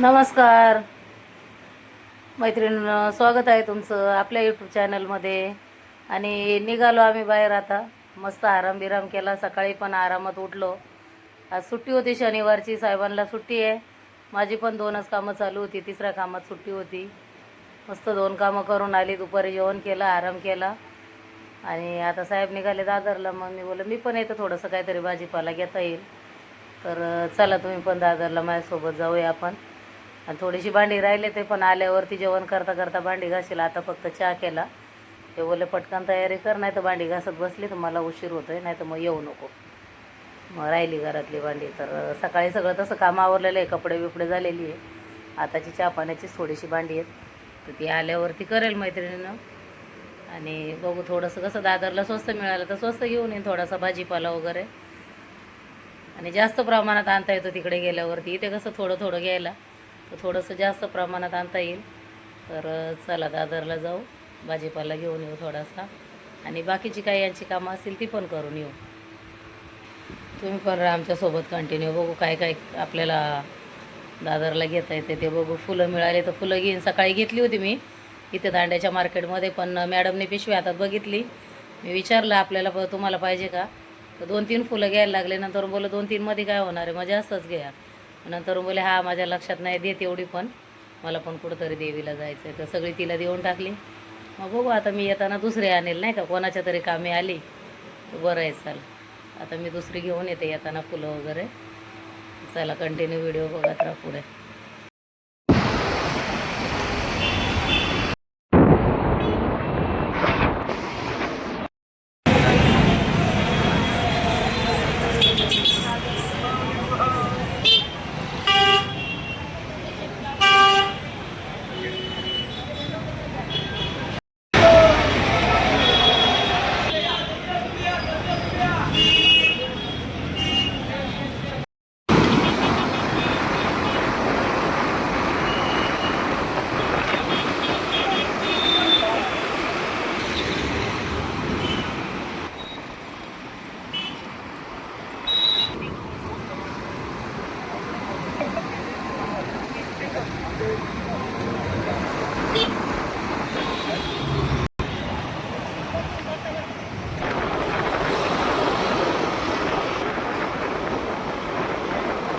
नमस्कार. मैत्रिणींनो स्वागत आहे तुमचं आपल्या यूट्यूब चॅनलमध्ये आणि निघालो आम्ही बाहेर आता. मस्त आराम बिराम केला. सकाळी पण आरामात उठलो. आज सुट्टी होती शनिवारची. साहेबांना सुट्टी आहे. माझी पण दोनच कामं चालू होती. तिसऱ्या कामात सुट्टी होती. मस्त दोन कामं करून आली. दुपारी जेवण केलं आराम केला. आणि आता साहेब निघाले दादरला. मग मी बोललं मी पण येतं थोडंसं काहीतरी भाजीपाला घेता येईल. तर चला तुम्ही पण दादरला माझ्यासोबत जाऊया आपण. आणि थोडीशी भांडी राहिले ते पण आल्यावरती जेवण करता करता भांडी घासेल. आता फक्त चहा केला. ते बोलले पटकन तयारी कर नाही तर भांडी घासत बसली तर मला उशीर होतोय नाही तर मग येऊ नको. मग राहिली घरातली भांडी. तर सकाळी सगळं तसं काम आवरलेलं आहे कपडे बिपडे झालेली आहे. आताची चहा पाण्याचीच थोडीशी भांडी आहेत. तर ती आल्यावरती करेल मैत्रिणीनं. आणि बघू थोडंसं कसं दादरला स्वस्त मिळालं तर स्वस्त घेऊन येईन थोडासा भाजीपाला वगैरे. आणि जास्त प्रमाणात आणता येतो तिकडे गेल्यावरती. इथे कसं थोडं थोडं घ्यायला. थोडंसं जास्त प्रमाणात आणता येईल. तर चला दादरला जाऊ. भाजीपाला घेऊन येऊ थोडासा. आणि बाकीची काही यांची कामं असतील ती पण करून येऊ. तुम्ही पण आमच्यासोबत कंटिन्यू बघू काय काय आपल्याला दादरला घेता येते ते बघू. फुलं मिळाले तर फुलं घेईन. सकाळी घेतली होती मी. इथे दांड्याच्या मार्केटमध्ये पण मॅडमने पिशवी हातात बघितली. मी विचारलं आपल्याला प- तुम्हाला पाहिजे का? तर दोन तीन फुलं घ्यायला लागले. नंतर बोललं दोन तीनमध्ये काय होणार आहे? मग जास्तच घ्या. नंतर बोले हा माझ्या लक्षात नाही देत एवढी पण. मला पण कुठंतरी देवीला जायचं आहे तर सगळी तिला देऊन टाकली. मग बघू आता मी येताना दुसरी आणेल नाही का? कोणाच्या तरी कामी आली. बरं आहे चाल. आता मी दुसरी घेऊन येते येताना फुलं वगैरे. चला कंटिन्यू व्हिडिओ बघत राहा पुढे.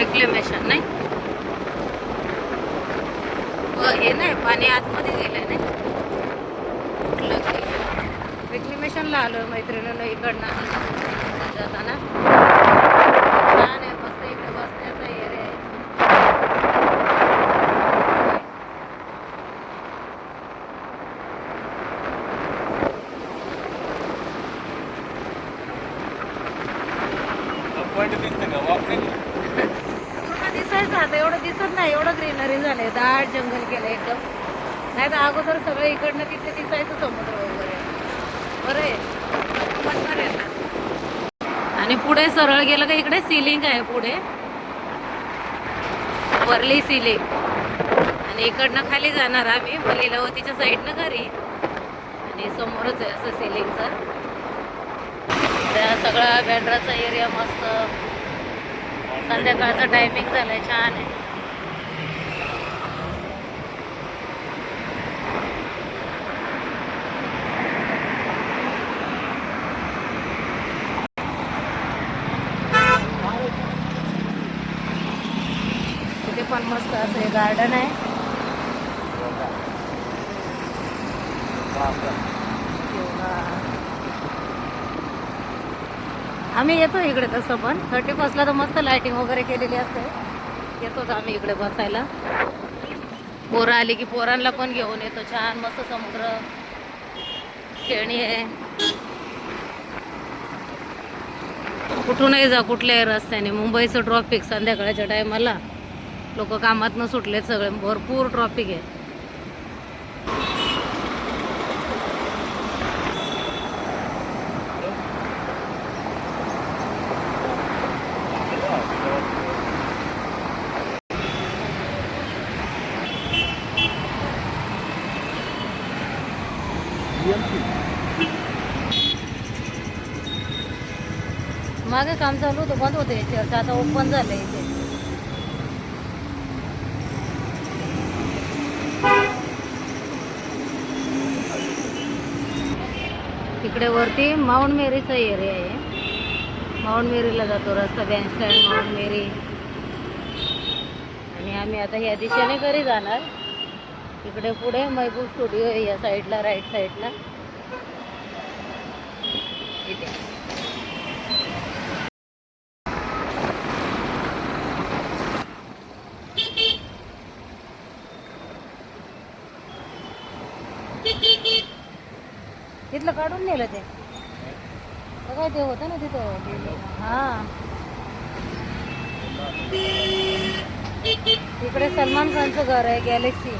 रिक्लेमेशन नाही? हे नाही पाणी आतमध्ये गेलंय नाही? रिक्लेमेशनला आलो मैत्रिणीनं इकडनं. जाताना छान आहे मस्त इकडे बसण्याचा एरिया आहे पॉईंट दिसते का वापरेल पूर्ण दिसायचं आता ना एवढं ग्रीनरी झालंय. दाट जंगल केलं एकदम. नाही तर अगोदर सगळं इकडनं तिथे दिसायचं समुद्र वगैरे. बरं आहे. आहे ना. आणि पुढे सरळ गेलं का इकडे सिलिंग आहे पुढे. वरली सिलिंग आणि इकडनं खाली जाणार आम्ही. मलिलावतीच्या साईडनं घरी. आणि समोरच आहे असं सिलिंगचं त्या सगळा बँड्राचा एरिया मस्त. संध्याकाळचा टायमिंग झालाय. छान आहे तिथे पण मस्त असं गार्डन आहे. आम्ही येतो इकडे तसं पण. थर्टी फर्स्टला तर मस्त लायटिंग वगैरे केलेली असते. येतोच आम्ही इकडे बसायला. पोरं आली की पोरांना पण घेऊन येतो. छान मस्त समुद्र खेळणी आहे. कुठूनही जा कुठल्याही रस्त्याने. मुंबईचं ट्रॉफिक संध्याकाळच्या टायमाला लोक कामातनं सुटलेत सगळे. भरपूर ट्रॉफिक आहे. मागे काम चालू होतं बंद होते चर्च आता ओपन झालं इथे इकडे वरती माउंट मेरीचा एरिया आहे. माउंट मेरीला जातो रस्ता बँडस्टँड माउंट मेरी. आणि आम्ही आता ह्या दिशेने घरी जाणार. इकडे पुढे महबूब स्टुडिओ आहे या साईडला राईट साईडला इथे तिथलं काढून नेलं ते. काय ते होतं ना तिथं? हा. इकडे सलमान खानचं घर आहे गॅलेक्सी.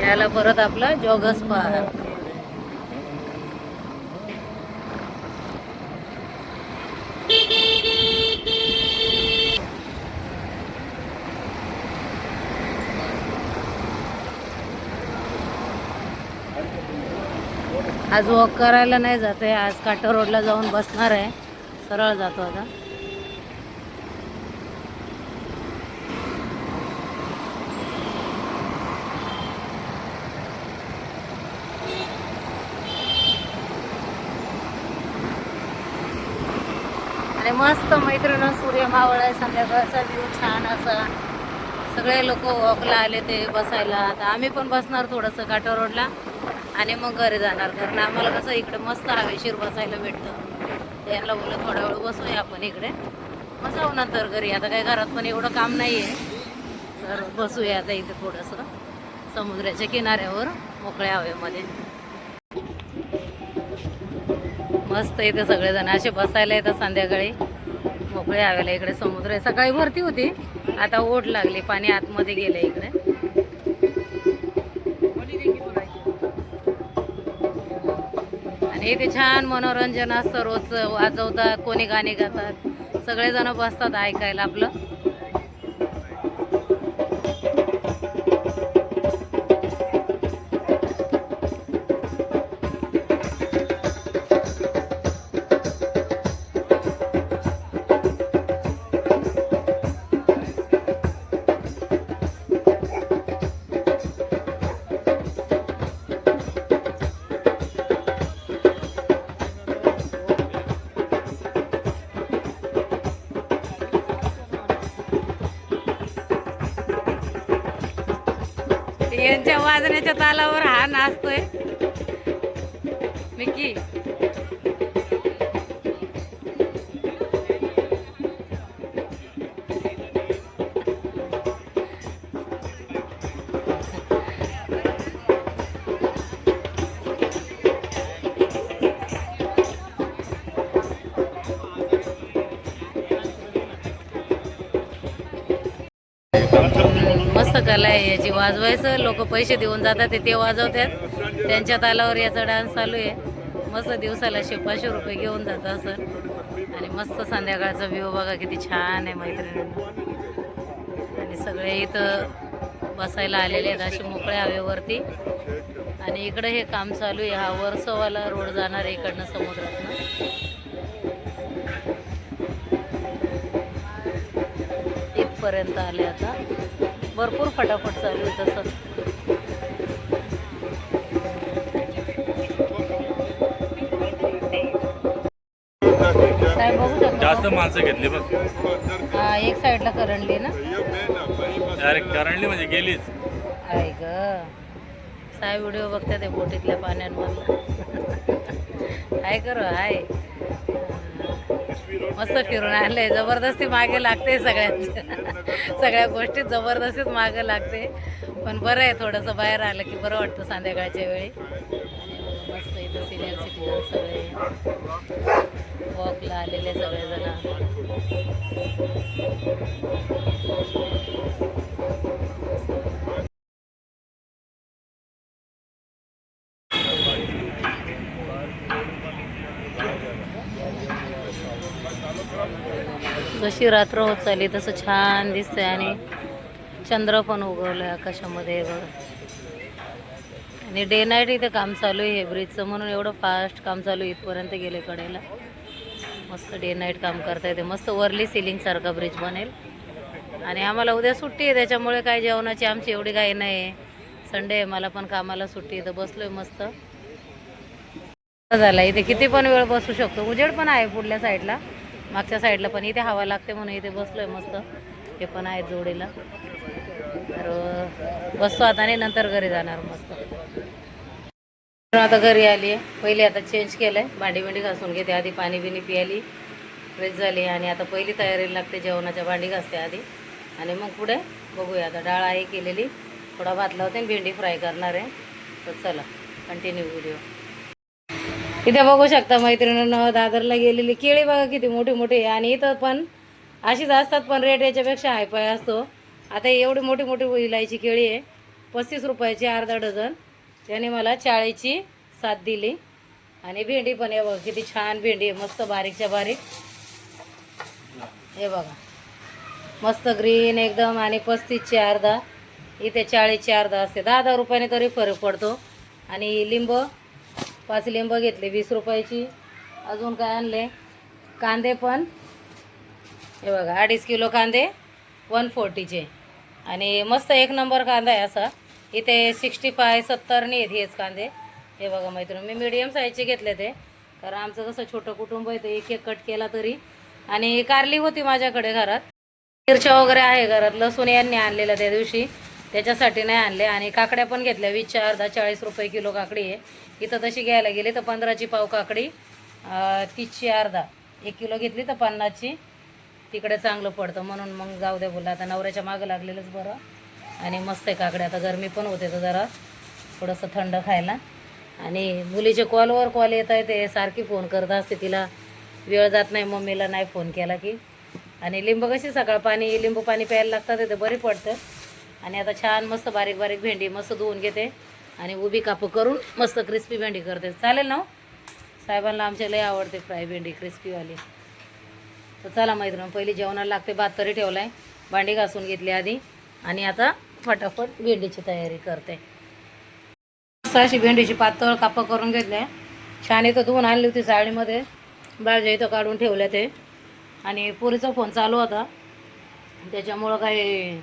याला परत आपला जॉगस पार्क. आज वॉक करायला नाही जात आहे. आज काटा रोडला जाऊन बसणार आहे. सरळ जातो आता. आणि मस्त मैत्रीण सूर्य मावळ आहे. संध्याकाळचा व्ह्यू छान असा. सगळे लोक वॉकला आले ते बसायला. आता आम्ही पण बसणार थोडंसं काटा रोडला आणि मग घरी जाणार. कारण आम्हाला कसं इकडे मस्त हवेशीर बसायला भेटतं. यांना बोललं थोडा वेळ बसूया आपण इकडे. मग जाऊ नंतर घरी. आता काही घरात पण एवढं काम नाही आहे तर बसूया आता इथे थोडंसं. समुद्राच्या किनाऱ्यावर मोकळ्या हवेमध्ये. मस्त इथे सगळेजण असे बसायला येतात संध्याकाळी. मोकळे हवेला इकडे समुद्र आहे. सकाळी भरती होती. आता ओढ लागली. पाणी आतमध्ये गेलं इकडे. इथे छान मनोरंजन असतं रोज वाजवतात कोणी गाणी गातात. सगळेजण बसतात ऐकायला आपलं. त्याच्या तालावर हा नाचतोय. मस्त आहे. याची वाजवायचं लोक पैसे देऊन जातात ते वाजवतात. त्यांच्या तालावर याचा डान्स चालू आहे. मस्त दिवसाला शे पाचशे रुपये घेऊन जातं असं. आणि मस्त संध्याकाळचा व्ह्यू बघा किती छान आहे मैत्रिणींना. आणि सगळे इथं बसायला आलेले आहेत असे मोकळ्या हवेवरती. आणि इकडं हे काम चालू आहे. हा वर्सवाला रोड जाणार आहे इकडनं समुद्रातनं. इथपर्यंत आले आता. भरपूर फटाफट चालू आहे तसं. साहेब बघू शकता जास्त माणसं घेतली बघ. हा एक साईडला करंडली ना? डायरेक्ट करंटली म्हणजे गेलीच. आहे ग. साहेब व्हिडिओ बघतात ते बोटीतल्या पाण्यांमधला काय करू आहे मस्त फिरून आले जबरदस्ती मागे लागते सगळ्यांच्या सगळ्या गोष्टीत जबरदस्तीत मागे लागते. पण बरं आहे थोडंसं बाहेर आलं की बरं वाटतं संध्याकाळच्या वेळी. मस्त इथं सिनियर सिटीजन सगळे. वॉकला आलेले सगळेजण. जशी रात्र होत चालली तसं छान दिसतंय. आणि चंद्र पण उगवलंय आकाशामध्ये बघा. आणि डे नाईट इथे काम चालू आहे ब्रिजचं म्हणून एवढं फास्ट काम चालू आहे इथपर्यंत गेले कडेला. मस्त डे नाईट काम करता येते मस्त वरली सिलिंग सारखा ब्रिज बनेल. आणि आम्हाला उद्या सुट्टी आहे त्याच्यामुळे काय जेवणाची आमची एवढी काही नाही. आहे संडे आहे मला पण कामाला सुट्टी आहे तर बसलोय मस्त. झाला इथे किती पण वेळ बसू शकतो. उजेड पण आहे पुढल्या साईडला मागच्या साईडला पण इथे हवा लागते म्हणून इथे बसलोय मस्त. हे पण आहेत जोडीला. तर बसतो आता आणि नंतर घरी जाणार मस्त. आता घरी आली आहे. पहिले आता चेंज केलं आहे भांडी बिंडी घासून घेते आधी पाणी बिणी पियाली फ्रेश झाली आणि आता पहिली तयारी लागते जेवणाच्या भांडी घासते आधी. आणि मग पुढे बघूया. आता डाळ आहे केलेली. थोडा भात लावते आणि भेंडी फ्राय करणार आहे. तर चला कंटिन्यू व्हिडिओ इथे बघू शकता मैत्रिणीनं दादरला गेलेली केळी बघा किती मोठी मोठी आणि इथं पण अशीच असतात पण रेट याच्यापेक्षा हायपाय असतो. आता एवढी मोठी मोठी इलायची केळी आहे. पस्तीस रुपयाची अर्धा डझन. त्याने मला चाळीची साथ दिली. आणि भेंडी पण आहे बघा किती छान भेंडी आहे. मस्त बारीकच्या बारीक. हे बघा. मस्त ग्रीन एकदम आणि पस्तीसची अर्धा. इथे चाळीसची अर्धा असते. दहा दहा रुपयाने तरी फरक पडतो. आणि लिंब पाच लिंब घेतले वीस रुपयाची. अजून काय आणले? कांदे पण. हे बघा अडीच किलो कांदे वन फोर्टीचे. आणि मस्त एक नंबर कांदा आहे असा. इथे सिक्स्टी फाय सत्तरने आहेत हेच कांदे. हे बघा मैत्रिणी मी मिडियम साईजचे घेतले ते. कारण आमचं कसं छोटं कुटुंब आहे ते एक एक कट केला तरी. आणि कारली होती माझ्याकडे घरात. मिरच्या वगैरे आहे घरात लसूण यांनी आणलेलं त्या दिवशी. त्याच्यासाठी नाही आणले. आणि काकड्या पण घेतल्या. वीसच्या अर्धा चाळीस रुपये किलो काकडी आहे. इथं तशी घ्यायला गेली तर पंधराची पाव काकडी तीसची अर्धा. एक किलो घेतली तर पन्नासची. तिकडे चांगलं पडतं. म्हणून मग जाऊ दे बोलला. आता नवऱ्याच्या मागं लागलेलंच बरं. आणि मस्त आहे काकड्या. आता गरमी पण होते तर जरा थोडंसं थंड खायला. आणि मुलीचे कॉलवर कॉल येत आहे ते. सारखी फोन करत असते तिला. वेळ जात नाही. मम्मीला नाही फोन केला की. आणि लिंबू कशी सकाळ पाणी लिंबू पाणी प्यायला लागतात ते बरी पडतं. आणि आता छान मस्त बारीक बारीक भेंडी मस्त धुवून घेते. आणि उभी कापू करून मस्त क्रिस्पी भेंडी करते. चालेल ना हो? साहेबांना आमच्या लय आवडते फ्राय भेंडी क्रिस्पीवाली तर चला मैत्रिणी पहिली जेवणाला लागते भात तरी ठेवला आहे भांडी घासून घेतली आधी. आणि आता फटाफट भेंडीची तयारी करते. मस्त अशी भेंडीची पातळ कापं करून घेतले. छान इथं धुवून आणली होती साडीमध्ये. बाळजा इथं काढून ठेवल्या ते. आणि पुरीचा फोन चालू होता. त्याच्यामुळं काही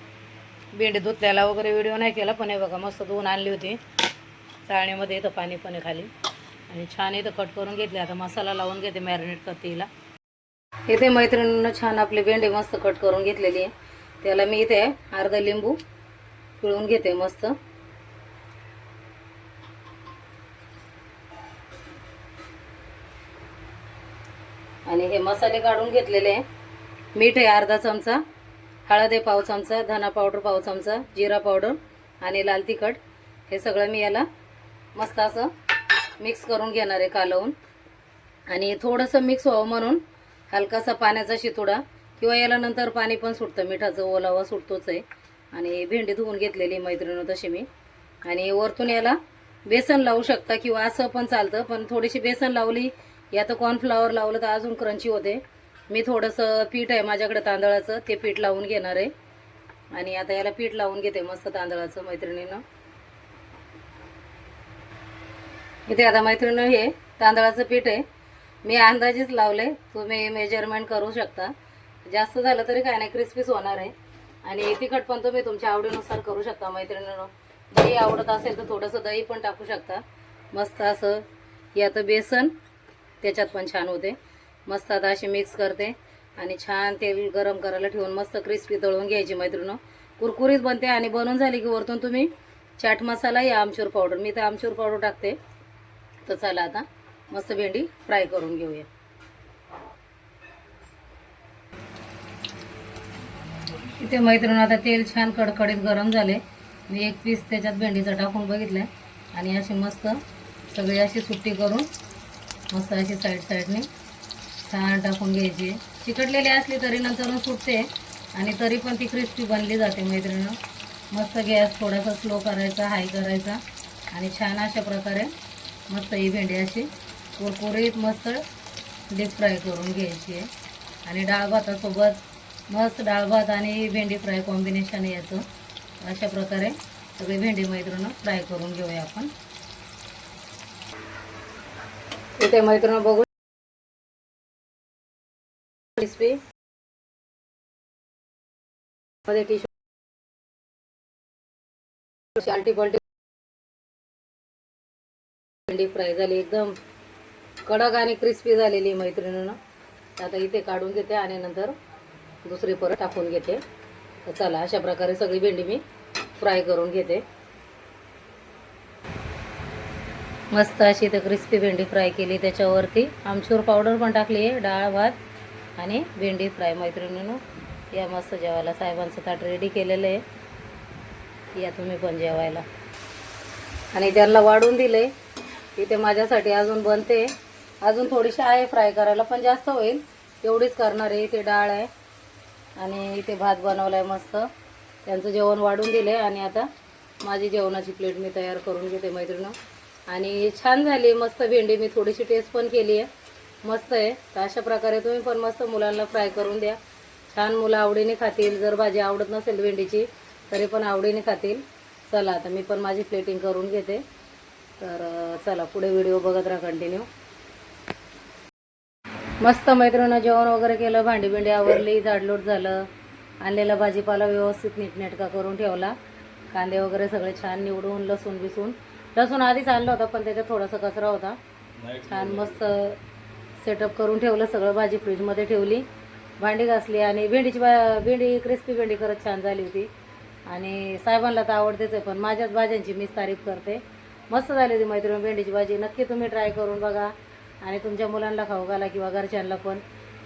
भेंडी धुतल्याला वगैरे व्हिडिओ नाही केला पण हे बघा मस्त धुवून आणली होती. चाळणीमध्ये येतं पाणी पण खाली. आणि छान इथं कट करून घेतले. आता मसाला लावून घेते मॅरिनेट करते हिला. इथे मैत्रिणीनं छान आपली भेंडी मस्त कट करून घेतलेली आहे. त्याला मी इथे अर्धा लिंबू पिळून घेते मस्त. आणि हे मसाले काढून घेतलेले आहे. मीठ आहे अर्धा चमचा. हळद आहे पाव चमचा धना पावडर पाव चमचा जिरा पावडर आणि लाल तिखट. हे सगळं मी याला मस्त असं मिक्स करून घेणार आहे कालवून. आणि थोडंसं मिक्स व्हावं म्हणून हलकासा पाण्याचा शितोडा किंवा याला नंतर पाणी पण सुटतं. मिठाचं ओलावा सुटतोच आहे. आणि भेंडी धुवून घेतलेली मैत्रिणी तशी मी. आणि वरतून याला बेसन लावू शकता किंवा असं पण चालतं पण थोडीशी बेसन लावली या तर कॉर्नफ्लावर लावलं तर अजून क्रंची होते. मी थोडंसं पीठ आहे माझ्याकडे तांदळाचं ते पीठ लावून घेणार आहे. आणि आता याला पीठ लावून घेते मस्त तांदळाचं मैत्रिणीनं. इथे आता मैत्रिणी हे तांदळाचं पीठ आहे. मी अंदाजेच लावले तुम्ही मेजरमेंट करू शकता. जास्त झालं तरी काय नाही क्रिस्पीच होणार आहे. आणि तिखट पण तुम्ही तुमच्या आवडीनुसार करू शकता मैत्रिणीनं. दही आवडत असेल तर थोडंसं दही पण टाकू शकता. मस्त असं यात बेसन त्याच्यात पण छान होते. मस्त आता अशी मिक्स करते. आणि छान तेल गरम करायला ठेवून मस्त क्रिस्पी तळून घ्यायची मैत्रिणं कुरकुरीत बनते आणि बनून झाली की वरतून तुम्ही चाट मसाला या आमचूर पावडर मी तर आमचूर पावडर टाकते. तर चला आता मस्त भेंडी फ्राय करून घेऊया. इथे मैत्रिणी आता तेल छान कडकडीत गरम झाले. मी एक पीस त्याच्यात भेंडीचा टाकून बघितलं आणि अशी मस्त सगळी अशी सुट्टी करून मस्त अशी साईड साईडने छान टाकून घ्यायची. चिकटलेली असली तरी नंतर सुटते आणि तरी पण ती क्रिस्पी बनली जाते मैत्रिणं मस्त गॅस थोडासा स्लो करायचा हाय करायचा आणि छान अशा प्रकारे मस्त ही भेंडी अशी कुरकुरीत मस्त डीप फ्राय करून घ्यायची आहे. आणि डाळ भातासोबत मस्त डाळ भात आणि भेंडी फ्राय कॉम्बिनेशन आहे याचं. अशा प्रकारे सगळी भेंडी मैत्रिणी फ्राय करून घेऊया आपण. इथे मैत्रिणं बघू क्रिस्पी मध्ये टी आलटी पलटी भेंडी फ्राय झाली एकदम। कडक आणि क्रिस्पी झालेली मैत्रिणीनं आता इथे काढून घेते आणि नंतर दुसरी परत टाकून घेते। तर चला अशा प्रकारे सगळी भेंडी मी फ्राय करून घेते। मस्त अशी इथे क्रिस्पी भेंडी फ्राय केली त्याच्यावरती। आमचूर पावडर पण टाकली आहे डाळ भात। आणि भेंडी फ्राय मैत्रिणीनं या मस्त जेवायला. साहेबांचं ताट रेडी केलेलं आहे. या तुम्ही पण जेवायला. आणि त्यांना वाढून दिले इथे माझ्यासाठी अजून बनते. अजून थोडीशी आहे फ्राय करायला पण जास्त होईल. एवढीच करणार आहे. इथे डाळ आहे. आणि इथे भात बनवला आहे मस्त. त्यांचं जेवण वाढून दिले आणि आता माझी जेवणाची प्लेट मी तयार करून घेते मैत्रिणं आणि छान झाली मस्त भेंडी मी थोडीशी टेस्ट पण केली आहे. मस्त आहे. तर अशा प्रकारे तुम्ही पण मस्त मुलांना फ्राय करून द्या. छान मुलं आवडीने खातील. जर भाजी आवडत नसेल भेंडीची तरी पण आवडीने खातील. चला आता मी पण माझी प्लेटिंग करून घेते. तर चला पुढे व्हिडिओ बघत राहा कंटिन्यू मस्त मैत्रिणीनं जेवण वगैरे केलं भांडी बिंडी आवरली झाडलोट झालं. आणलेला भाजीपाला व्यवस्थित नीटनेटका करून ठेवला. कांदे वगैरे सगळे छान निवडून लसूण बिसून. लसूण आधीच आणलं होतं पण त्याच्यात थोडासा कचरा होता. छान मस्त सेटअप करून ठेवलं सगळं भाजी फ्रीजमध्ये ठेवली. भांडी घासली आणि भेंडीची बा भेंडी क्रिस्पी भेंडी खरंच छान झाली होती. आणि साहेबांना तर आवडतेच आहे पण माझ्याच भाज्यांची मीच तारीफ करते. मस्त झाली होती मैत्रीण भेंडीची भाजी. नक्की तुम्ही ट्राय करून बघा. आणि तुमच्या मुलांना खाऊ घाला किंवा घरच्यांना पण.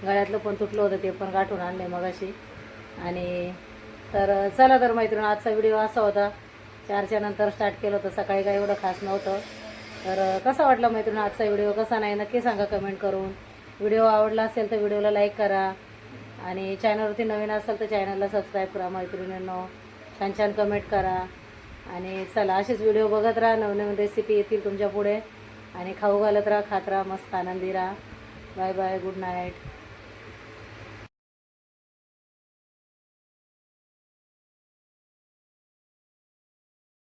गळ्यातलं पण तुटलं होतं ते पण गाठून आणले मगाशी. आणि तर चला तर मैत्रीण आजचा व्हिडिओ असा होता. चारच्या नंतर स्टार्ट केलं होतं. सकाळी काही एवढं खास नव्हतं. तर कसा वाटला मैत्रिणी आजचा व्हिडिओ? कसा नाही? नक्की सांगा कमेंट करून. व्हिडिओ आवडला असेल तर व्हिडिओला लाईक करा. आणि चॅनलवरती नवीन असेल तर चॅनलला सबस्क्राईब करा मैत्रिणींनो. छान छान कमेंट करा. आणि चला असेच व्हिडिओ बघत राहा. नवनवीन रेसिपी येतील तुमच्यापुढे. आणि खाऊ घालत राहा खात राहा मस्त आनंदी राहा. Bye bye good night.